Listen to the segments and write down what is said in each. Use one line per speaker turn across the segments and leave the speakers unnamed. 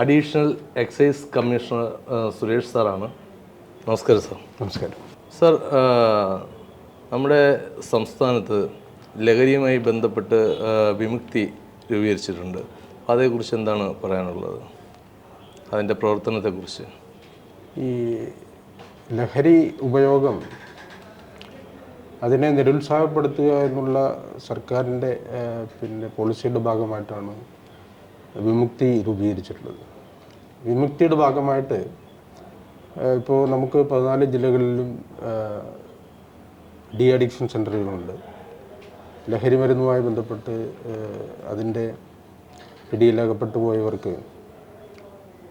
Additional excise commissioner Suresh സാറാണ്. നമസ്കാരം sir.
നമസ്കാരം.
സാർ നമ്മുടെ സംസ്ഥാനത്ത് ലഹരിയുമായി ബന്ധപ്പെട്ട് വിമുക്തി രൂപീകരിച്ചിട്ടുണ്ട്. അതേക്കുറിച്ച് എന്താണ് പറയാനുള്ളത്? അതിന്റെ പ്രവർത്തനത്തെക്കുറിച്ച്.
ഈ ലഹരി ഉപയോഗം അതിനെ നിരുത്സാഹപ്പെടുത്തുക എന്നുള്ള സർക്കാരിന്റെ പിന്നെ പോളിസിയുടെ ഭാഗമായിട്ടാണ് വിമുക്തി രൂപീകരിച്ചിട്ടുള്ളത്. വിമുക്തിയുടെ ഭാഗമായിട്ട് ഇപ്പോൾ നമുക്ക് പതിനാല് ജില്ലകളിലും ഡി അഡിക്ഷൻ സെന്ററുകളുണ്ട് ലഹരി മരുന്നുമായി ബന്ധപ്പെട്ട് അതിന്റെ പിടിയിലകപ്പെട്ടു പോയവർക്ക്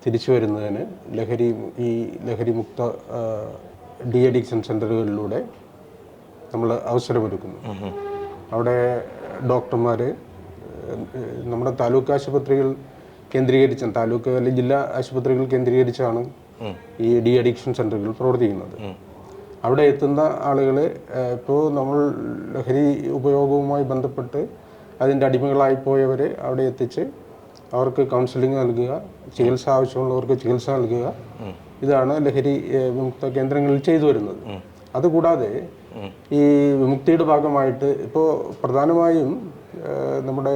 തിരിച്ചു വരുന്നതിന് ലഹരി ഈ ലഹരി മുക്ത ഡി അഡിക്ഷൻ സെന്ററുകളിലൂടെ നമ്മൾ അവസരമൊരുക്കുന്നു. അവിടെ ഡോക്ടർമാർ നമ്മുടെ താലൂക്ക് ആശുപത്രികൾ കേന്ദ്രീകരിച്ച താലൂക്ക് അല്ലെങ്കിൽ ജില്ലാ ആശുപത്രികൾ കേന്ദ്രീകരിച്ചാണ് ഈ ഡി അഡിക്ഷൻ സെന്ററുകൾ പ്രവർത്തിക്കുന്നത്. അവിടെ എത്തുന്ന ആളുകളെ ഇപ്പോൾ നമ്മൾ ലഹരി ഉപയോഗവുമായി ബന്ധപ്പെട്ട് അതിന്റെ അടിമകളായി പോയവരെ അവിടെ എത്തിച്ച് അവർക്ക് കൗൺസിലിംഗ് നൽകുക ചികിത്സ ആവശ്യമുള്ളവർക്ക് ചികിത്സ നൽകുക. ഇതാണ് ലഹരി വിമുക്ത കേന്ദ്രങ്ങളിൽ ചെയ്തു വരുന്നത്. അതുകൂടാതെ ഈ വിമുക്തിയുടെ ഭാഗമായിട്ട് ഇപ്പോൾ പ്രധാനമായും നമ്മുടെ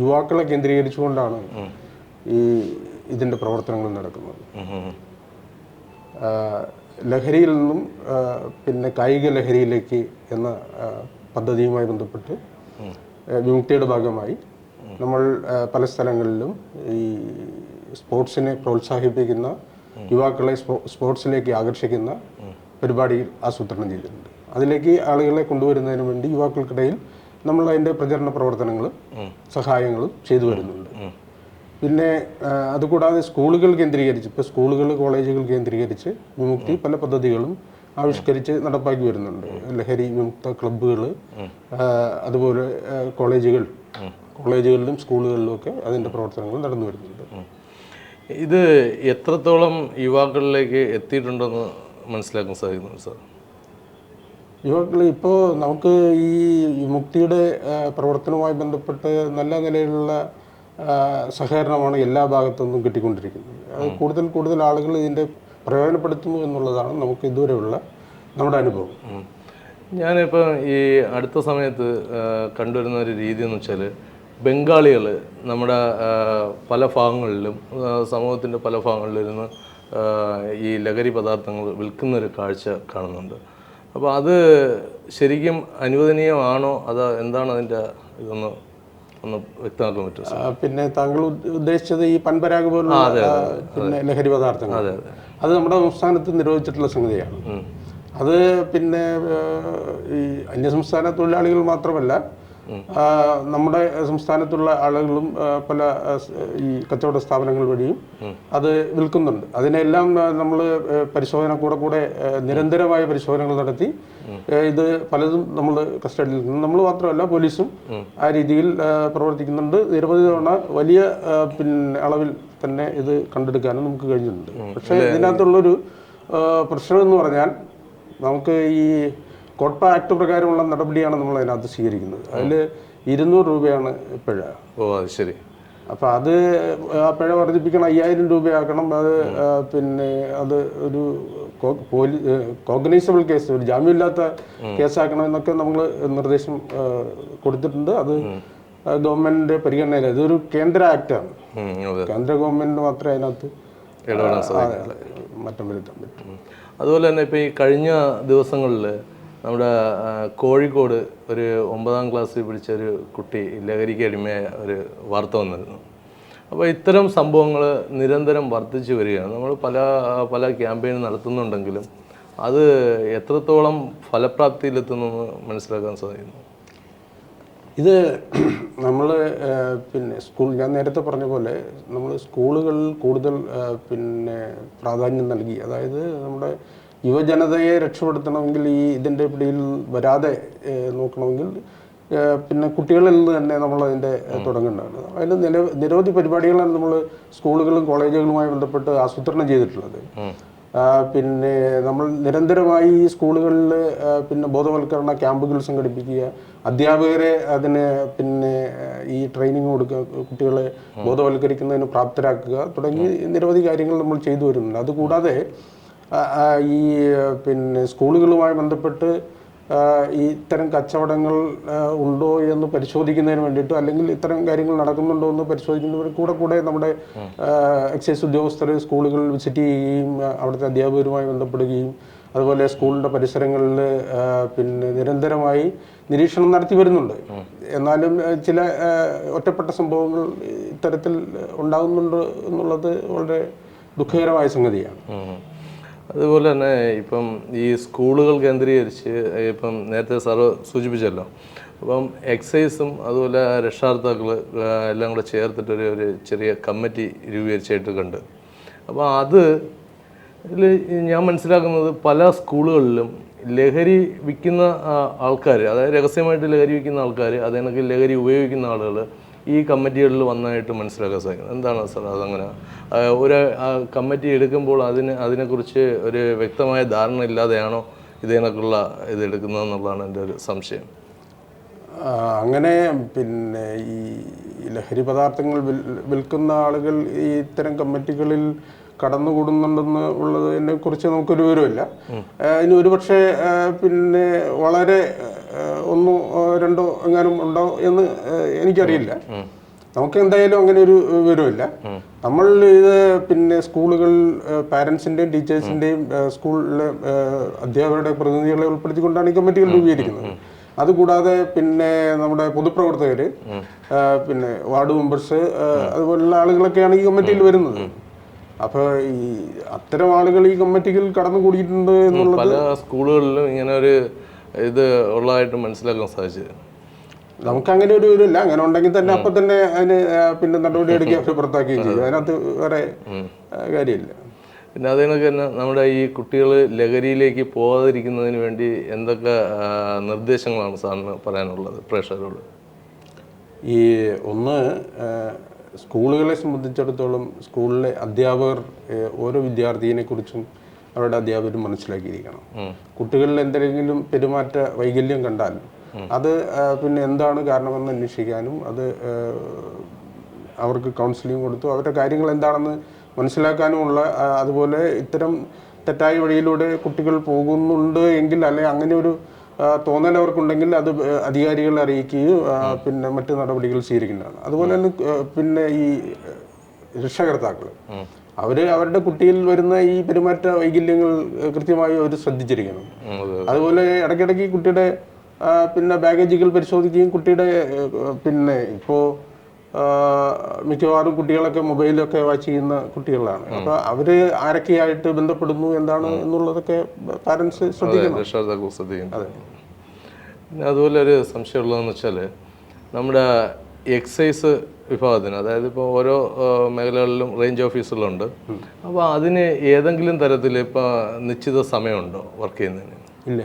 യുവാക്കളെ കേന്ദ്രീകരിച്ചുകൊണ്ടാണ് ഈ ഇതിന്റെ പ്രവർത്തനങ്ങൾ നടക്കുന്നത്. ലഹരിയിൽ നിന്നും പിന്നെ കായിക ലഹരിയിലേക്ക് എന്ന പദ്ധതിയുമായി ബന്ധപ്പെട്ട് വിമുക്തിയുടെ ഭാഗമായി നമ്മൾ പല സ്ഥലങ്ങളിലും ഈ സ്പോർട്സിനെ പ്രോത്സാഹിപ്പിക്കുന്ന യുവാക്കളെ സ്പോർട്സിലേക്ക് ആകർഷിക്കുന്ന പരിപാടി ആസൂത്രണം ചെയ്തിട്ടുണ്ട്. അതിലേക്ക് ആളുകളെ കൊണ്ടുവരുന്നതിന് വേണ്ടി യുവാക്കൾക്കിടയിൽ നമ്മൾ അതിന്റെ പ്രചരണ പ്രവർത്തനങ്ങളും സഹായങ്ങളും ചെയ്തു വരുന്നുണ്ട്. പിന്നെ അതുകൂടാതെ സ്കൂളുകൾ കേന്ദ്രീകരിച്ച് ഇപ്പോൾ സ്കൂളുകൾ കോളേജുകൾ കേന്ദ്രീകരിച്ച് വിമുക്തി പല പദ്ധതികളും ആവിഷ്കരിച്ച് നടപ്പാക്കി വരുന്നുണ്ട്. ലഹരി വിമുക്ത ക്ലബ്ബുകൾ അതുപോലെ കോളേജുകൾ. കോളേജുകളിലും സ്കൂളുകളിലും ഒക്കെ അതിന്റെ പ്രവർത്തനങ്ങൾ നടന്നു വരുന്നുണ്ട്.
ഇത് എത്രത്തോളം യുവാക്കളിലേക്ക് എത്തിയിട്ടുണ്ടെന്ന് മനസ്സിലാക്കാൻ സാധിക്കുന്നുണ്ട് സാർ?
യുവാക്കൾ ഇപ്പോൾ നമുക്ക് ഈ മുക്തിയുടെ പ്രവർത്തനവുമായി ബന്ധപ്പെട്ട് നല്ല നിലയിലുള്ള സഹകരണമാണ് എല്ലാ ഭാഗത്തുനിന്നും കിട്ടിക്കൊണ്ടിരിക്കുന്നത്. അത് കൂടുതൽ കൂടുതൽ ആളുകൾ ഇതിന്റെ പ്രയോജനപ്പെടുത്തുന്നു എന്നുള്ളതാണ് നമുക്ക് ഇതുവരെയുള്ള നമ്മുടെ അനുഭവം.
ഞാനിപ്പോൾ ഈ അടുത്ത സമയത്ത് കണ്ടുവരുന്ന ഒരു രീതി എന്ന് വെച്ചാൽ ബംഗാളികൾ നമ്മുടെ പല ഭാഗങ്ങളിലും സമൂഹത്തിന്റെ പല ഭാഗങ്ങളിലിരുന്ന് ഈ ലഹരി പദാർത്ഥങ്ങൾ വിൽക്കുന്ന ഒരു കാഴ്ച കാണുന്നുണ്ട്. അപ്പോൾ അത് ശരിക്കും അനുവദനീയമാണോ? അതോ എന്താണ് അതിന്റെ ഇതൊന്ന് ഒന്ന് വ്യക്തമാക്കാൻ
പറ്റും പിന്നെ താങ്കൾ ഉദ്ദേശിച്ചത് ഈ പൻപരാഗ് പോലുള്ള പിന്നെ ലഹരി പദാർത്ഥങ്ങൾ. അത് നമ്മുടെ സംസ്ഥാനത്ത് നിരോധിച്ചിട്ടുള്ള സംഗതിയാണ്. അത് പിന്നെ ഈ അന്യസംസ്ഥാന തൊഴിലാളികൾ മാത്രമല്ല നമ്മുടെ സംസ്ഥാനത്തുള്ള ആളുകളും പല ഈ കച്ചവട സ്ഥാപനങ്ങൾ വഴിയും അത് വിൽക്കുന്നുണ്ട്. അതിനെല്ലാം നമ്മൾ പരിശോധന കൂടെ കൂടെ നിരന്തരമായ പരിശോധനകൾ നടത്തി ഇത് പലതും നമ്മൾ കസ്റ്റഡിയിൽ നമ്മൾ മാത്രമല്ല പോലീസും ആ രീതിയിൽ പ്രവർത്തിക്കുന്നുണ്ട്. നിരവധി തവണ വലിയ പിന്നെ അളവിൽ തന്നെ ഇത് കണ്ടെടുക്കാനും നമുക്ക് കഴിഞ്ഞിട്ടുണ്ട്. പക്ഷേ ഇതിനകത്തുള്ളൊരു പ്രശ്നം എന്ന് പറഞ്ഞാൽ നമുക്ക് ഈ കോട്ട്പ ആക്ട് പ്രകാരമുള്ള നടപടിയാണ് നമ്മൾ അതിനകത്ത് സ്വീകരിക്കുന്നത്. അതിൽ ഇരുന്നൂറ് രൂപയാണ് പിഴ.
ഓ അത് ശരി.
അപ്പം അത് ആ പിഴ വർദ്ധിപ്പിക്കണം അയ്യായിരം രൂപയാക്കണം. അത് പിന്നെ അത് ഒരു കോഗ്നൈസബിൾ കേസ് ഒരു ജാമ്യമില്ലാത്ത കേസാക്കണം എന്നൊക്കെ നമ്മൾ നിർദ്ദേശം കൊടുത്തിട്ടുണ്ട്. അത് ഗവൺമെന്റിന്റെ പരിഗണനയില്ല ഇതൊരു കേന്ദ്ര ആക്ടാണ്. കേന്ദ്ര ഗവൺമെന്റിന് മാത്രമേ അതിനകത്ത്
ഇടപെടാൻ
മാറ്റം വരുത്താൻ പറ്റും.
അതുപോലെ തന്നെ ഇപ്പോൾ ഈ കഴിഞ്ഞ ദിവസങ്ങളിൽ നമ്മുടെ കോഴിക്കോട് ഒരു ഒമ്പതാം ക്ലാസ്സിൽ പിടിച്ച ഒരു കുട്ടി ലഹരിക്ക് അടിമയായ ഒരു വാർത്ത വന്നിരുന്നു. അപ്പോൾ ഇത്തരം സംഭവങ്ങൾ നിരന്തരം വർദ്ധിച്ചു വരികയാണ്. നമ്മൾ പല പല ക്യാമ്പയിൻ നടത്തുന്നുണ്ടെങ്കിലും അത് എത്രത്തോളം ഫലപ്രാപ്തിയിലെത്തുന്നു മനസ്സിലാക്കാൻ സാധിക്കുന്നു?
ഇത് നമ്മൾ പിന്നെ സ്കൂൾ ഞാൻ നേരത്തെ പറഞ്ഞ പോലെ നമ്മൾ സ്കൂളുകളിൽ കൂടുതൽ പിന്നെ പ്രാധാന്യം നൽകി. അതായത് നമ്മുടെ യുവജനതയെ രക്ഷപ്പെടുത്തണമെങ്കിൽ ഈ ഇതിന്റെ പിടിയിൽ വരാതെ നോക്കണമെങ്കിൽ പിന്നെ കുട്ടികളിൽ നിന്ന് തന്നെ നമ്മൾ അതിന്റെ തുടങ്ങേണ്ടതാണ്. അതിൽ നില നിരവധി പരിപാടികളാണ് നമ്മൾ സ്കൂളുകളും കോളേജുകളുമായി ബന്ധപ്പെട്ട് ആസൂത്രണം ചെയ്തിട്ടുള്ളത്. പിന്നെ നമ്മൾ നിരന്തരമായി ഈ സ്കൂളുകളിൽ പിന്നെ ബോധവൽക്കരണ ക്യാമ്പുകൾ സംഘടിപ്പിക്കുക അധ്യാപകരെ അതിന് പിന്നെ ഈ ട്രെയിനിങ് കൊടുക്കുക കുട്ടികളെ ബോധവൽക്കരിക്കുന്നതിന് പ്രാപ്തരാക്കുക തുടങ്ങി നിരവധി കാര്യങ്ങൾ നമ്മൾ ചെയ്തു വരുന്നുണ്ട്. അതുകൂടാതെ ഈ പിന്നെ സ്കൂളുകളുമായി ബന്ധപ്പെട്ട് ഈ ഇത്തരം കച്ചവടങ്ങൾ ഉണ്ടോ എന്ന് പരിശോധിക്കുന്നതിന് വേണ്ടിയിട്ട് അല്ലെങ്കിൽ ഇത്തരം കാര്യങ്ങൾ നടക്കുന്നുണ്ടോ എന്ന് പരിശോധിക്കുന്നതിന് കൂടെ കൂടെ നമ്മുടെ എക്സൈസ് ഉദ്യോഗസ്ഥർ സ്കൂളുകൾ വിസിറ്റ് ചെയ്യുകയും അവിടുത്തെ അധ്യാപകരുമായി ബന്ധപ്പെടുകയും അതുപോലെ സ്കൂളിന്റെ പരിസരങ്ങളിൽ പിന്നെ നിരന്തരമായി നിരീക്ഷണം നടത്തി വരുന്നുണ്ട് എന്നാലും ചില ഒറ്റപ്പെട്ട സംഭവങ്ങൾ ഇത്തരത്തിൽ ഉണ്ടാകുന്നുണ്ട് എന്നുള്ളത് വളരെ ദുഃഖകരമായ സംഗതിയാണ്.
അതുപോലെ തന്നെ ഇപ്പം ഈ സ്കൂളുകൾ കേന്ദ്രീകരിച്ച് ഇപ്പം നേരത്തെ സാറ് സൂചിപ്പിച്ചല്ലോ. അപ്പം എക്സൈസും അതുപോലെ രക്ഷാകർത്താക്കൾ എല്ലാം കൂടെ ചേർത്തിട്ടൊരു ഒരു ചെറിയ കമ്മിറ്റി രൂപീകരിച്ചായിട്ട് കണ്ട്. അപ്പോൾ അത് ഇതിൽ ഞാൻ മനസ്സിലാക്കുന്നത് പല സ്കൂളുകളിലും ലഹരി വിൽക്കുന്ന ആൾക്കാർ അതായത് രഹസ്യമായിട്ട് ലഹരി വിൽക്കുന്ന ആൾക്കാർ അതേണക്ക് ലഹരി ഉപയോഗിക്കുന്ന ആളുകൾ ഈ കമ്മിറ്റികളിൽ വന്നതായിട്ട് മനസ്സിലാക്കാൻ സാധിക്കും എന്താണ് സാർ അതങ്ങനെ? ഒരു കമ്മിറ്റി എടുക്കുമ്പോൾ അതിന് അതിനെക്കുറിച്ച് ഒരു വ്യക്തമായ ധാരണ ഇല്ലാതെയാണോ ഇതിനൊക്കെയുള്ള ഇത് എടുക്കുന്നതെന്നുള്ളതാണ് എന്റെ ഒരു സംശയം.
അങ്ങനെ പിന്നെ ഈ ലഹരി പദാർത്ഥങ്ങൾ വിൽ- വിൽക്കുന്ന ആളുകൾ ഈ ഇത്തരം കമ്മിറ്റികളിൽ കടന്നുകൂടുന്നുണ്ടെന്ന് ഉള്ളതിനെ കുറിച്ച് നമുക്കൊരു വിവരമില്ല. ഇനി ഒരുപക്ഷെ പിന്നെ വളരെ ഒന്നോ രണ്ടോ എങ്ങാനും ഉണ്ടോ എന്ന് എനിക്കറിയില്ല. നമുക്ക് എന്തായാലും അങ്ങനെ ഒരു വിവരമില്ല നമ്മൾ ഇത് പിന്നെ സ്കൂളുകൾ പാരൻസിന്റെയും ടീച്ചേഴ്സിന്റെയും സ്കൂളിലെ അധ്യാപകരുടെ പ്രതിനിധികളെ ഉൾപ്പെടുത്തിക്കൊണ്ടാണ് ഈ കമ്മിറ്റികൾ രൂപീകരിക്കുന്നത്. അതുകൂടാതെ പിന്നെ നമ്മുടെ പൊതുപ്രവർത്തകർ പിന്നെ വാർഡ് മെമ്പേഴ്സ് അതുപോലുള്ള ആളുകളൊക്കെയാണ് ഈ കമ്മിറ്റിയിൽ വരുന്നത്. അപ്പോൾ ഈ അത്തരം ആളുകൾ ഈ കമ്മിറ്റിയിൽ കടന്നുകൂടിയിട്ടുണ്ട് എന്നുള്ളത്
പല സ്കൂളുകളിലും ഇങ്ങനെ ഒരു ഇത് ഉള്ളതായിട്ട് മനസ്സിലാക്കാൻ സാധിച്ചത്.
നമുക്ക് അങ്ങനെ ഒരു ഇതില്ല അങ്ങനെ ഉണ്ടെങ്കിൽ തന്നെ അപ്പൊ തന്നെ അതിന് പിന്നെ നടപടി എടുക്കുക അവർ പുറത്താക്കുകയും ചെയ്യും. അതിനകത്ത് വേറെ കാര്യമില്ല.
പിന്നെ അതിനൊക്കെ തന്നെ നമ്മുടെ ഈ കുട്ടികൾ ലഹരിയിലേക്ക് പോകാതിരിക്കുന്നതിന് വേണ്ടി എന്തൊക്കെ നിർദ്ദേശങ്ങളാണ് സാറിന് പറയാനുള്ളത് പ്രേക്ഷകരോട്?
ഈ ഒന്ന് സ്കൂളുകളെ സംബന്ധിച്ചിടത്തോളം സ്കൂളിലെ അധ്യാപകർ ഓരോ വിദ്യാർത്ഥിയെ കുറിച്ചും അവരുടെ അധ്യാപകർ മനസ്സിലാക്കിയിരിക്കണം. കുട്ടികളിൽ എന്തെങ്കിലും പെരുമാറ്റ വൈകല്യം കണ്ടാൽ അത് പിന്നെ എന്താണ് കാരണമെന്ന് അന്വേഷിക്കാനും അത് അവർക്ക് കൗൺസിലിംഗ് കൊടുത്തു. അവരുടെ കാര്യങ്ങൾ എന്താണെന്ന് മനസ്സിലാക്കാനുമുള്ള അതുപോലെ ഇത്തരം തെറ്റായ വഴിയിലൂടെ കുട്ടികൾ പോകുന്നുണ്ട് എങ്കിൽ അല്ലെ അങ്ങനെ ഒരു തോന്നൽ അവർക്കുണ്ടെങ്കിൽ അത് അധികാരികളെ അറിയിക്കുകയും പിന്നെ മറ്റു നടപടികൾ സ്വീകരിക്കേണ്ടതാണ്. അതുപോലെ തന്നെ പിന്നെ ഈ രക്ഷകർത്താക്കൾ അവർ അവരുടെ കുട്ടിയിൽ വരുന്ന ഈ പെരുമാറ്റ വൈകല്യങ്ങൾ കൃത്യമായി അവർ ശ്രദ്ധിച്ചിരിക്കണം. അതുപോലെ ഇടയ്ക്കിടയ്ക്ക് കുട്ടിയുടെ പിന്നെ ബാഗേജുകൾ പരിശോധിക്കുകയും കുട്ടിയുടെ പിന്നെ ഇപ്പോൾ മിക്കവാറും കുട്ടികളൊക്കെ മൊബൈലൊക്കെ വാച്ച് ചെയ്യുന്ന കുട്ടികളാണ്. അപ്പോൾ അവർ ആരൊക്കെയായിട്ട് ബന്ധപ്പെടുന്നു എന്താണ് എന്നുള്ളതൊക്കെ പാരൻസ് ശ്രദ്ധിക്കണം.
അതുപോലെ ഒരു സംശയമുള്ളതെന്ന് വെച്ചാൽ നമ്മുടെ എക്സൈസ് വിഭാഗത്തിന്. അതായത് ഇപ്പോൾ ഓരോ മേഖലകളിലും റേഞ്ച് ഓഫീസുകളുണ്ട് അപ്പോൾ അതിന് ഏതെങ്കിലും തരത്തിൽ ഇപ്പോൾ നിശ്ചിത സമയമുണ്ടോ വർക്ക് ചെയ്യുന്നതിന്?
ഇല്ല.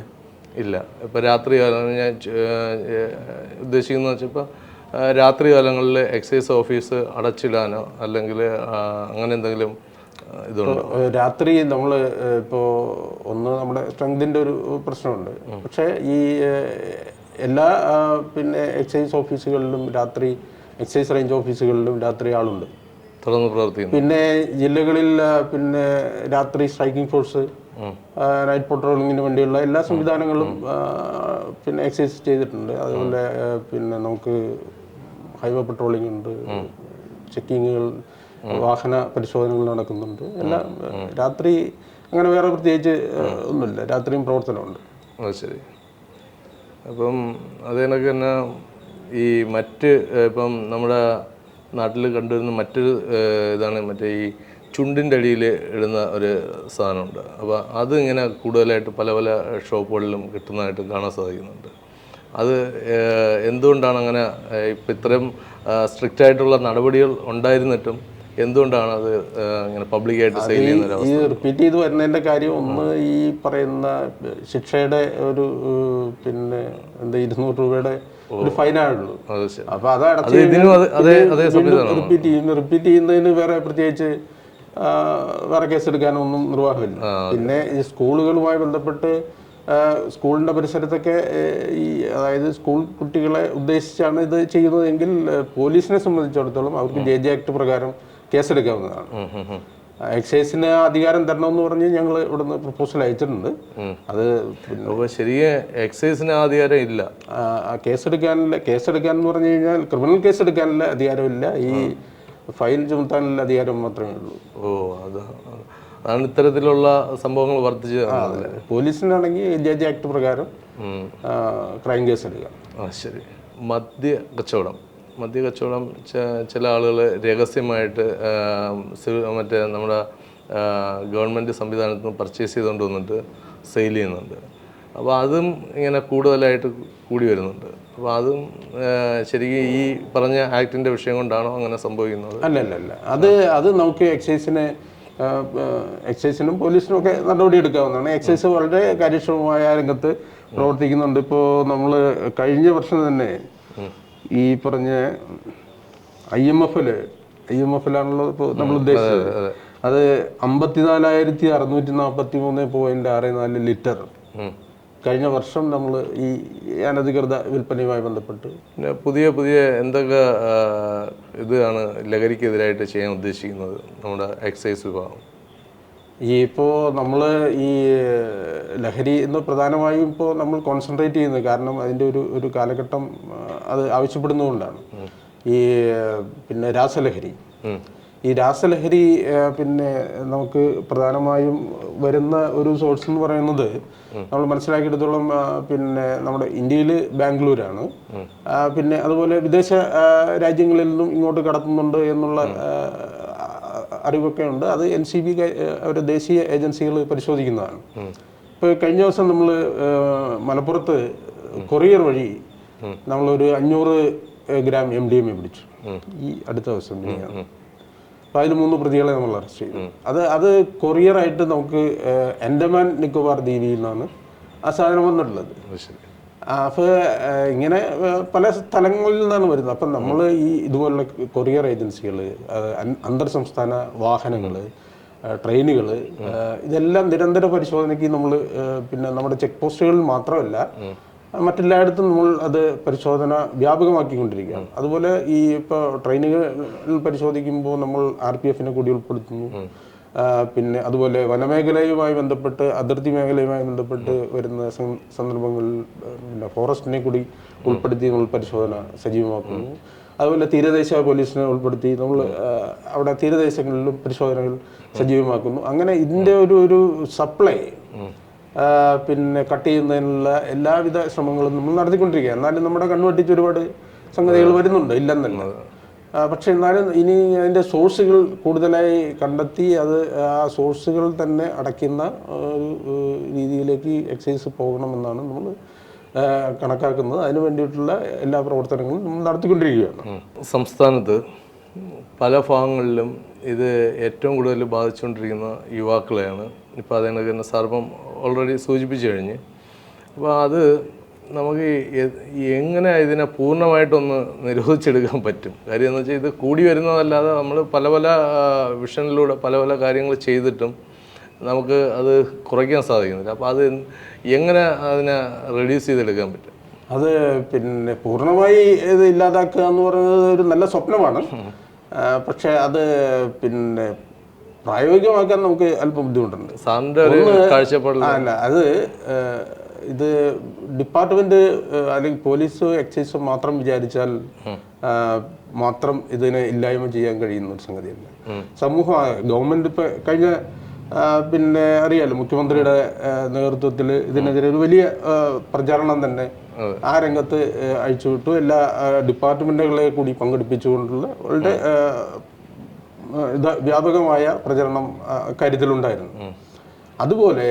ഇല്ല. ഇപ്പോൾ രാത്രി ഞാൻ ഉദ്ദേശിക്കുന്നത് വെച്ചാൽ ഇപ്പോൾ രാത്രി കാലങ്ങളിൽ എക്സൈസ് ഓഫീസ് അടച്ചിടാനോ അല്ലെങ്കിൽ അങ്ങനെ എന്തെങ്കിലും ഇതുണ്ടോ?
രാത്രി നമ്മൾ ഇപ്പോൾ ഒന്ന് നമ്മുടെ സ്ട്രെങ്തിന്റെ ഒരു പ്രശ്നമുണ്ട്. പക്ഷേ ഈ എല്ലാ പിന്നെ എക്സൈസ് ഓഫീസുകളിലും രാത്രി എക്സൈസ് റേഞ്ച് ഓഫീസുകളിലും രാത്രി ആളുണ്ട്.
തുടർന്ന് പ്രവർത്തിക്കുന്നു.
പിന്നെ ജില്ലകളിൽ പിന്നെ രാത്രി സ്ട്രൈക്കിംഗ് ഫോഴ്സ് നൈറ്റ് പട്രോളിങ്ങിന് വേണ്ടിയുള്ള എല്ലാ സംവിധാനങ്ങളും പിന്നെ എക്സൈസ് ചെയ്തിട്ടുണ്ട്. അതുപോലെ പിന്നെ നമുക്ക് ഹൈവേ പട്രോളിംഗ് ഉണ്ട് ചെക്കിങ്ങുകൾ വാഹന പരിശോധനകൾ നടക്കുന്നുണ്ട്. എല്ലാം രാത്രി അങ്ങനെ വേറെ പ്രത്യേകിച്ച് ഒന്നുമില്ല. രാത്രിയും പ്രവർത്തനമുണ്ട്.
അത് ശരി. അപ്പം അത് എന്നാ തന്നെ ഈ മറ്റ് ഇപ്പം നമ്മുടെ നാട്ടിൽ കണ്ടുവരുന്ന മറ്റൊരു ഇതാണ് മറ്റേ ഈ ചുണ്ടിന്റെ അടിയിൽ ഇടുന്ന ഒരു സാധനമുണ്ട്. അപ്പോൾ അത് ഇങ്ങനെ കൂടുതലായിട്ട് പല പല ഷോപ്പുകളിലും കിട്ടുന്നതായിട്ട് കാണാൻ സാധിക്കുന്നുണ്ട്. അത് എന്തുകൊണ്ടാണ് അങ്ങനെ ഇപ്പം ഇത്രയും സ്ട്രിക്റ്റ് ആയിട്ടുള്ള നടപടികൾ ഉണ്ടായിരുന്നിട്ടും എന്തുകൊണ്ടാണ് അത് ഇങ്ങനെ പബ്ലിക്കായിട്ട് സെയിൽ ചെയ്യുന്ന
ഈ റിപ്പീറ്റ് ചെയ്ത് വരുന്നതിന്റെ കാര്യം ഒന്ന് ഈ പറയുന്ന ശിക്ഷയുടെ ഒരു പിന്നെ എന്താ ഇരുന്നൂറ് രൂപയുടെ ഒരു ഫൈനാണുള്ളൂ അപ്പൊ അത്
സംവിധാനമാണ്.
റിപ്പീറ്റ് ചെയ്യുന്നു റിപ്പീറ്റ് ചെയ്യുന്നതിന് വേറെ പ്രത്യേകിച്ച് വേറെ കേസെടുക്കാനോ ഒന്നും നിർവാഹമില്ല. പിന്നെ ഈ സ്കൂളുകളുമായി ബന്ധപ്പെട്ട് സ്കൂളിന്റെ പരിസരത്തൊക്കെ ഈ അതായത് സ്കൂൾ കുട്ടികളെ ഉദ്ദേശിച്ചാണ് ഇത് ചെയ്യുന്നതെങ്കിൽ പോലീസിനെ സംബന്ധിച്ചിടത്തോളം അവർക്ക് ജെ ജെ ആക്ട് പ്രകാരം കേസെടുക്കാവുന്നതാണ്. എക്സൈസിന് അധികാരം തരണം എന്ന് പറഞ്ഞ് ഞങ്ങൾ ഇവിടുന്ന് പ്രപ്പോസൽ അയച്ചിട്ടുണ്ട്. അത്
ശരിയ എക്സൈസിന് അധികാരം ഇല്ല.
കേസെടുക്കാനില്ല എന്ന് പറഞ്ഞു കഴിഞ്ഞാൽ ക്രിമിനൽ കേസെടുക്കാനുള്ള അധികാരമില്ല ഈ ഫയൽ ചുമത്താനുള്ള അധികാരം മാത്രമേ ഉള്ളൂ.
ഓ അത് അതാണ് ഇത്തരത്തിലുള്ള സംഭവങ്ങൾ വർദ്ധിച്ചു.
പോലീസിനാണെങ്കിൽ ജെ ജെ ആക്ട് പ്രകാരം ക്രൈം കേസ് എടുക്കാം
ആ ശരി. മദ്യ കച്ചവടം. മദ്യ കച്ചവടം ചില ആളുകൾ രഹസ്യമായിട്ട് മറ്റേ നമ്മുടെ ഗവൺമെന്റ് സംവിധാനത്തിൽ നിന്ന് പർച്ചേസ് ചെയ്തുകൊണ്ട് വന്നിട്ട് സെയിൽ ചെയ്യുന്നുണ്ട്. അപ്പോൾ അതും ഇങ്ങനെ കൂടുതലായിട്ട് കൂടി വരുന്നുണ്ട്. അപ്പോൾ അതും ശരിക്കും ഈ പറഞ്ഞ ആക്ടിന്റെ വിഷയം കൊണ്ടാണോ അങ്ങനെ സംഭവിക്കുന്നത്?
അല്ല അല്ല അല്ല അത് അത് നമുക്ക് എക്സൈസിനെ എക്സൈസിനും പോലീസിനും ഒക്കെ നടപടി എടുക്കാവുന്നതാണ്. എക്സൈസ് വളരെ കാര്യക്ഷമമായ രംഗത്ത് പ്രവർത്തിക്കുന്നുണ്ട്. ഇപ്പോൾ നമ്മൾ കഴിഞ്ഞ വർഷം തന്നെ ഈ പറഞ്ഞ ഐ എം എഫിൽ ഐ എം എഫിലാണല്ലോ ഇപ്പോൾ നമ്മൾ ഉദ്ദേശിച്ചത്. അത് അമ്പത്തിനാലായിരത്തി അറുന്നൂറ്റി നാൽപ്പത്തി മൂന്ന് പോയിന്റ് ആറ് നാല് ലിറ്റർ. കഴിഞ്ഞ വർഷം നമ്മൾ ഈ അനധികൃത വിൽപ്പനയുമായി ബന്ധപ്പെട്ട്.
പിന്നെ പുതിയ പുതിയ എന്തൊക്കെ ഇതാണ് ലഹരിക്കെതിരായിട്ട് ചെയ്യാൻ ഉദ്ദേശിക്കുന്നത് നമ്മുടെ എക്സൈസ് വിഭാഗം?
ഈ ഇപ്പോൾ നമ്മൾ ഈ ലഹരി എന്ന് പ്രധാനമായും ഇപ്പോൾ നമ്മൾ കോൺസെൻട്രേറ്റ് ചെയ്യുന്നത് കാരണം അതിന്റെ ഒരു ഒരു കാലഘട്ടം അത് ആവശ്യപ്പെടുന്നതുകൊണ്ടാണ്. ഈ പിന്നെ രാസലഹരി. ഈ രാസലഹരി പിന്നെ നമുക്ക് പ്രധാനമായും വരുന്ന ഒരു സോഴ്സ് എന്ന് പറയുന്നത് നമ്മൾ മനസ്സിലാക്കിയെടുത്തോളം പിന്നെ നമ്മുടെ ഇന്ത്യയിൽ ബാംഗ്ലൂരാണ്. പിന്നെ അതുപോലെ വിദേശ രാജ്യങ്ങളിൽ നിന്നും ഇങ്ങോട്ട് കടത്തുന്നുണ്ട് എന്നുള്ള അറിവൊക്കെ ഉണ്ട് അത് എൻ സി ബി അവരുടെ ദേശീയ ഏജൻസികൾ പരിശോധിക്കുന്നതാണ്. ഇപ്പോൾ കഴിഞ്ഞ ദിവസം നമ്മൾ മലപ്പുറത്ത് കൊറിയർ വഴി നമ്മളൊരു അഞ്ഞൂറ് gram M D M A പിടിച്ചു. ഈ അടുത്ത ദിവസം. അപ്പോൾ അതിൽ മൂന്ന് പ്രതികളെ നമ്മൾ അറസ്റ്റ് ചെയ്തു. അത് അത് കൊറിയറായിട്ട് നമുക്ക് എൻഡമാൻ നിക്കോബാർ ദ്വീപിൽ നിന്നാണ് ആ സാധനം വന്നിട്ടുള്ളത്. അപ്പോൾ ഇങ്ങനെ പല സ്ഥലങ്ങളിൽ നിന്നാണ് വരുന്നത്. അപ്പം നമ്മൾ ഈ ഇതുപോലുള്ള കൊറിയർ ഏജൻസികൾ അന്തർ സംസ്ഥാന വാഹനങ്ങൾ ട്രെയിനുകൾ ഇതെല്ലാം നിരന്തര പരിശോധനയ്ക്ക് നമ്മൾ പിന്നെ നമ്മുടെ ചെക്ക് പോസ്റ്റുകളിൽ മാത്രമല്ല മറ്റെല്ലായിടത്തും നമ്മൾ അത് പരിശോധന വ്യാപകമാക്കിക്കൊണ്ടിരിക്കുകയാണ്. അതുപോലെ ഈ ഇപ്പോൾ ട്രെയിനുകൾ പരിശോധിക്കുമ്പോൾ നമ്മൾ ആർ പി എഫിനെ കൂടി ഉൾപ്പെടുത്തുന്നു. പിന്നെ അതുപോലെ വനമേഖലയുമായി ബന്ധപ്പെട്ട് അതിർത്തി മേഖലയുമായി ബന്ധപ്പെട്ട് വരുന്ന സന്ദർഭങ്ങളിൽ പിന്നെ ഫോറസ്റ്റിനെ കൂടി ഉൾപ്പെടുത്തി നമ്മൾ പരിശോധന സജീവമാക്കുന്നു. അതുപോലെ തീരദേശ പോലീസിനെ ഉൾപ്പെടുത്തി നമ്മൾ അവിടെ തീരദേശങ്ങളിലും പരിശോധനകൾ സജീവമാക്കുന്നു. അങ്ങനെ ഇതിന്റെ ഒരു ഒരു സപ്ലൈ പിന്നെ കട്ട് ചെയ്യുന്നതിനുള്ള എല്ലാവിധ ശ്രമങ്ങളും നമ്മൾ നടത്തിക്കൊണ്ടിരിക്കുക എന്നാലും നമ്മുടെ കണ്ണുവെട്ടിച്ച് ഒരുപാട് സംഗതികൾ വരുന്നുണ്ട് ഇല്ലെന്നല്ല. പക്ഷെ എന്നാലും ഇനി അതിന്റെ സോഴ്സുകൾ കൂടുതലായി കണ്ടെത്തി അത് ആ സോഴ്സുകൾ തന്നെ അടയ്ക്കുന്ന ഒരു രീതിയിലേക്ക് എക്സൈസ് പോകണമെന്നാണ് നമ്മൾ കണക്കാക്കുന്നത്. അതിന് വേണ്ടിയിട്ടുള്ള എല്ലാ പ്രവർത്തനങ്ങളും നമ്മൾ നടത്തിക്കൊണ്ടിരിക്കുകയാണ്.
സംസ്ഥാനത്ത് പല ഭാഗങ്ങളിലും ഇത് ഏറ്റവും കൂടുതൽ ബാധിച്ചുകൊണ്ടിരിക്കുന്ന യുവാക്കളെയാണ്. ഇപ്പോൾ അതിനകത്ത് തന്നെ സർവം ഓൾറെഡി സൂചിപ്പിച്ചു കഴിഞ്ഞ്. അപ്പോൾ അത് നമുക്ക് എങ്ങനെ ഇതിനെ പൂർണമായിട്ടൊന്ന് നിരോധിച്ചെടുക്കാൻ പറ്റും? കാര്യം എന്ന് വെച്ചാൽ ഇത് കൂടി വരുന്നതല്ലാതെ നമ്മൾ പല പല വിഷനിലൂടെ പല പല കാര്യങ്ങൾ ചെയ്തിട്ടും നമുക്ക് അത് കുറയ്ക്കാൻ സാധിക്കുന്നില്ല. അപ്പോൾ അത് എങ്ങനെ അതിനെ റെഡ്യൂസ് ചെയ്തെടുക്കാൻ പറ്റും?
അത് പിന്നെ പൂർണമായി ഇത് ഇല്ലാതാക്കുക എന്ന് പറയുന്നത് ഒരു നല്ല സ്വപ്നമാണ്. പക്ഷേ അത് പിന്നെ പ്രായോഗികമാക്കാൻ നമുക്ക് അല്പം ബുദ്ധിമുട്ടുണ്ട്.
സാറിന്റെ കാഴ്ചപ്പാടിൽ
അല്ല അത് ഇത് ഡിപ്പാർട്ട്മെന്റ് അല്ലെങ്കിൽ പോലീസോ എക്സൈസോ മാത്രം വിചാരിച്ചാൽ മാത്രം ഇതിനെ ഇല്ലായ്മ ചെയ്യാൻ കഴിയുന്ന ഒരു സംഗതിയല്ല. സമൂഹം ഗവൺമെന്റ് ഇപ്പൊ കഴിഞ്ഞ പിന്നെ അറിയാലോ മുഖ്യമന്ത്രിയുടെ നേതൃത്വത്തിൽ ഇതിനെതിരെ ഒരു വലിയ പ്രചാരണം തന്നെ ആ രംഗത്ത് അഴിച്ചുവിട്ടു. എല്ലാ ഡിപ്പാർട്ട്മെന്റുകളെ കൂടി പങ്കെടുപ്പിച്ചുകൊണ്ടുള്ള വളരെ വ്യാപകമായ പ്രചരണം കാര്യത്തിലുണ്ടായിരുന്നു. അതുപോലെ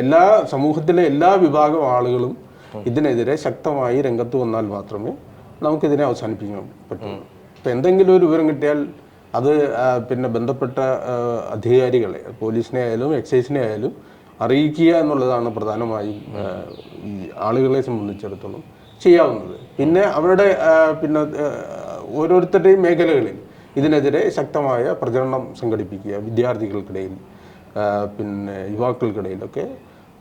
എല്ലാ സമൂഹത്തിലെ എല്ലാ വിഭാഗം ആളുകളും ഇതിനെതിരെ ശക്തമായി രംഗത്ത് വന്നാൽ മാത്രമേ നമുക്കിതിനെ അവസാനിപ്പിക്കാൻ പറ്റൂ. ഇപ്പം എന്തെങ്കിലും ഒരു വിവരം കിട്ടിയാൽ അത് പിന്നെ ബന്ധപ്പെട്ട അധികാരികളെ പോലീസിനെ ആയാലും എക്സൈസിനെ ആയാലും അറിയിക്കുക എന്നുള്ളതാണ് പ്രധാനമായും ഈ ആളുകളെ സംബന്ധിച്ചിടത്തോളം ചെയ്യാവുന്നത്. പിന്നെ അവരുടെ പിന്നെ ഓരോരുത്തരുടെയും മേഖലകളിൽ ഇതിനെതിരെ ശക്തമായ പ്രചരണം സംഘടിപ്പിക്കുക വിദ്യാർത്ഥികൾക്കിടയിൽ പിന്നെ യുവാക്കൾക്കിടയിലൊക്കെ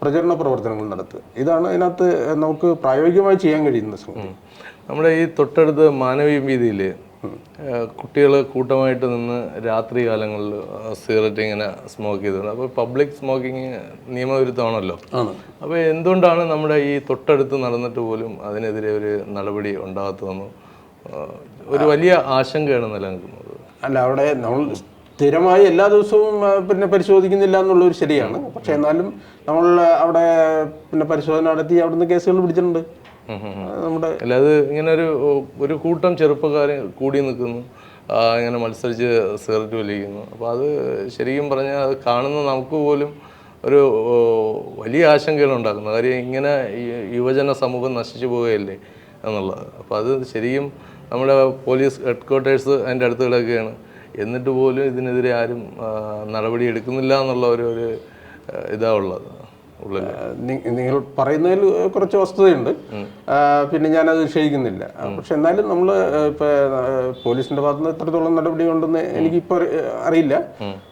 പ്രചരണ പ്രവർത്തനങ്ങൾ നടത്തുക. ഇതാണ് അതിനകത്ത് നമുക്ക് പ്രായോഗികമായി ചെയ്യാൻ കഴിയുന്ന സംഗതി.
നമ്മുടെ ഈ തൊട്ടടുത്ത് മാനവീയ വീതിയിൽ കുട്ടികൾ കൂട്ടമായിട്ട് നിന്ന് രാത്രി കാലങ്ങളിൽ സിഗരറ്റ് ഇങ്ങനെ സ്മോക്ക് ചെയ്തിട്ടുണ്ട് അപ്പോൾ പബ്ലിക് സ്മോക്കിങ് നിയമവിരുദ്ധമാണല്ലോ അപ്പോൾ എന്തുകൊണ്ടാണ് നമ്മുടെ ഈ തൊട്ടടുത്ത് നടന്നിട്ട് പോലും അതിനെതിരെ ഒരു നടപടി ഉണ്ടാകാത്തതെന്ന് ഒരു വലിയ ആശങ്കയാണ് നിലനിൽക്കുന്നത്?
അല്ല അവിടെ നമ്മൾ സ്ഥിരമായി എല്ലാ ദിവസവും പിന്നെ പരിശോധിക്കുന്നില്ല എന്നുള്ളൊരു ശരിയാണ്. പക്ഷെ എന്നാലും നമ്മൾ അവിടെ പിന്നെ പരിശോധന നടത്തി അവിടുന്ന് കേസുകൾ പിടിച്ചിട്ടുണ്ട്. നമ്മുടെ
അല്ലാതെ ഇങ്ങനെ ഒരു ഒരു കൂട്ടം ചെറുപ്പക്കാർ കൂടി നിൽക്കുന്നു. ഇങ്ങനെ മത്സരിച്ച് സിഗരറ്റ് വലിക്കുന്നു. അപ്പോൾ അത് ശരിക്കും പറഞ്ഞാൽ അത് കാണുന്ന നമുക്ക് പോലും ഒരു വലിയ ആശങ്കകൾ ഉണ്ടാക്കുന്നത്. കാര്യം ഇങ്ങനെ യുവജന സമൂഹം നശിച്ചു പോവുകയല്ലേ എന്നുള്ളത്. അപ്പോൾ അത് ശരിക്കും നമ്മുടെ പോലീസ് ഹെഡ് ക്വാർട്ടേഴ്സ് അതിന്റെ അടുത്ത് കിടക്കുകയാണ് എന്നിട്ട് പോലും ഇതിനെതിരെ ആരും നടപടി എടുക്കുന്നില്ല എന്നുള്ള ഒരു ഒരു ഇതാ ഉള്ളത്.
നിങ്ങൾ പറയുന്നതിൽ കുറച്ച് വസ്തുതയുണ്ട്. പിന്നെ ഞാനത് നിഷേധിക്കുന്നില്ല. ആ, പക്ഷെ എന്നാലും നമ്മൾ ഇപ്പൊ പോലീസിന്റെ ഭാഗത്ത് നിന്ന് എത്രത്തോളം നടപടി ഉണ്ടെന്ന് എനിക്കിപ്പോൾ അറിയില്ല.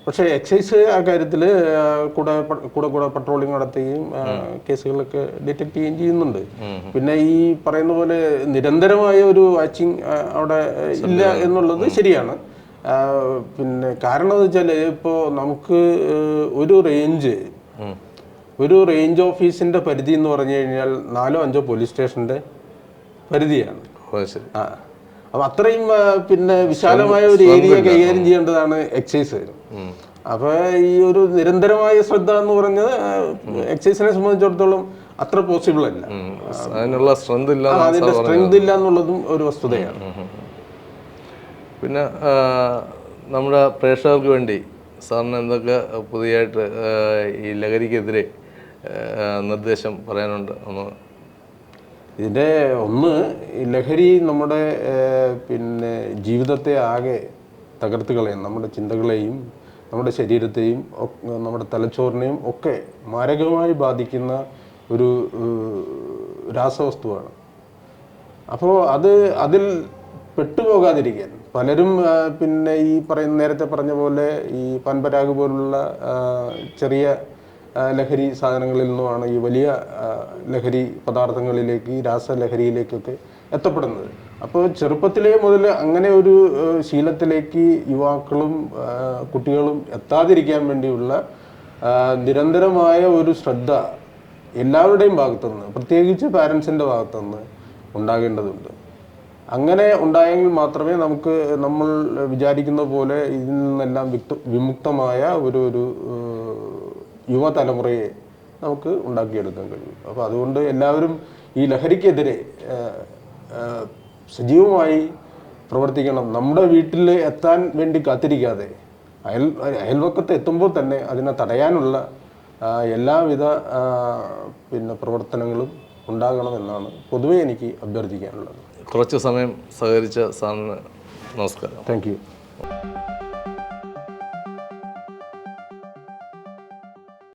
പക്ഷെ എക്സൈസ് ആ കാര്യത്തിൽ കൂടെ കൂടെ കൂടെ പട്രോളിംഗ് നടത്തുകയും കേസുകളൊക്കെ ഡിറ്റക്ട് ചെയ്യുകയും ചെയ്യുന്നുണ്ട്. പിന്നെ ഈ പറയുന്ന പോലെ നിരന്തരമായ ഒരു വാച്ചിങ് അവിടെ ഇല്ല എന്നുള്ളത് ശരിയാണ്. പിന്നെ കാരണം എന്ന് വെച്ചാൽ ഇപ്പോൾ നമുക്ക് ഒരു റേഞ്ച് ഒരു റേഞ്ച് ഓഫീസിന്റെ പരിധി എന്ന് പറഞ്ഞു കഴിഞ്ഞാൽ നാലോ അഞ്ചോ പോലീസ് സ്റ്റേഷന്റെ പരിധിയാണ്. ആ. അപ്പൊ അത്രയും പിന്നെ വിശാലമായ ഒരു ഏരിയ കൈകാര്യം ചെയ്യേണ്ടതാണ് എക്സൈസ് അപ്പൊ ഈ ഒരു നിരന്തരമായ ശ്രദ്ധ എന്ന് പറഞ്ഞത് എക്സൈസിനെ സംബന്ധിച്ചിടത്തോളം അത്ര പോസിബിൾ അല്ല.
അതിനുള്ള സ്ട്രെങ്ത് ഇല്ല
അതിന്റെ സ്ട്രെങ്ത് ഇല്ല എന്നുള്ളതും ഒരു വസ്തുതയാണ്.
പിന്നെ നമ്മുടെ പ്രേക്ഷകർക്ക് വേണ്ടി സാറിന് എന്തൊക്കെ പുതിയതായിട്ട് ഈ ലഹരിക്കെതിരെ നിർദ്ദേശം പറയാനുണ്ട് ഒന്ന്?
ഇതിന്റെ ഒന്ന് ലഹരി നമ്മുടെ പിന്നെ ജീവിതത്തെ ആകെ തകർത്ത് കളയും. നമ്മുടെ ചിന്തകളെയും നമ്മുടെ ശരീരത്തെയും നമ്മുടെ തലച്ചോറിനെയും ഒക്കെ മാരകമായി ബാധിക്കുന്ന ഒരു രാസവസ്തുവാണ്. അപ്പോൾ അത് അതിൽ പെട്ടുപോകാതിരിക്കാൻ പലരും പിന്നെ ഈ പറയുന്ന നേരത്തെ പറഞ്ഞ പോലെ ഈ പൻപരാഗ് പോലുള്ള ചെറിയ ലഹരി സാധനങ്ങളിൽ നിന്നുമാണ് ഈ വലിയ ലഹരി പദാർത്ഥങ്ങളിലേക്ക് രാസലഹരിയിലേക്കൊക്കെ എത്തപ്പെടുന്നത്. അപ്പോൾ ചെറുപ്പത്തിലേ മുതൽ അങ്ങനെ ഒരു ശീലത്തിലേക്ക് യുവാക്കളും കുട്ടികളും എത്താതിരിക്കാൻ വേണ്ടിയുള്ള നിരന്തരമായ ഒരു ശ്രദ്ധ എല്ലാവരുടെയും ഭാഗത്തുനിന്ന് പ്രത്യേകിച്ച് പാരൻസിന്റെ ഭാഗത്തുനിന്ന് ഉണ്ടാകേണ്ടതുണ്ട്. അങ്ങനെ ഉണ്ടായെങ്കിൽ മാത്രമേ നമുക്ക് നമ്മൾ വിചാരിക്കുന്ന പോലെ ഇതിൽ നിന്നെല്ലാം വിമുക്തമായ ഒരു ഒരു യുവതലമുറയെ നമുക്ക് ഉണ്ടാക്കിയെടുക്കാൻ കഴിയും. അപ്പോൾ അതുകൊണ്ട് എല്ലാവരും ഈ ലഹരിക്കെതിരെ സജീവമായി പ്രവർത്തിക്കണം. നമ്മുടെ വീട്ടിൽ എത്താൻ വേണ്ടി കാത്തിരിക്കാതെ അയൽ അയൽവക്കത്ത് എത്തുമ്പോൾ തന്നെ അതിനെ തടയാനുള്ള എല്ലാവിധ പിന്നെ പ്രവർത്തനങ്ങളും ഉണ്ടാകണമെന്നാണ് പൊതുവെ എനിക്ക് അഭ്യർത്ഥിക്കാനുള്ളത്.
കുറച്ച് സമയം സഹകരിച്ച സാറിന് നമസ്കാരം.
Thank you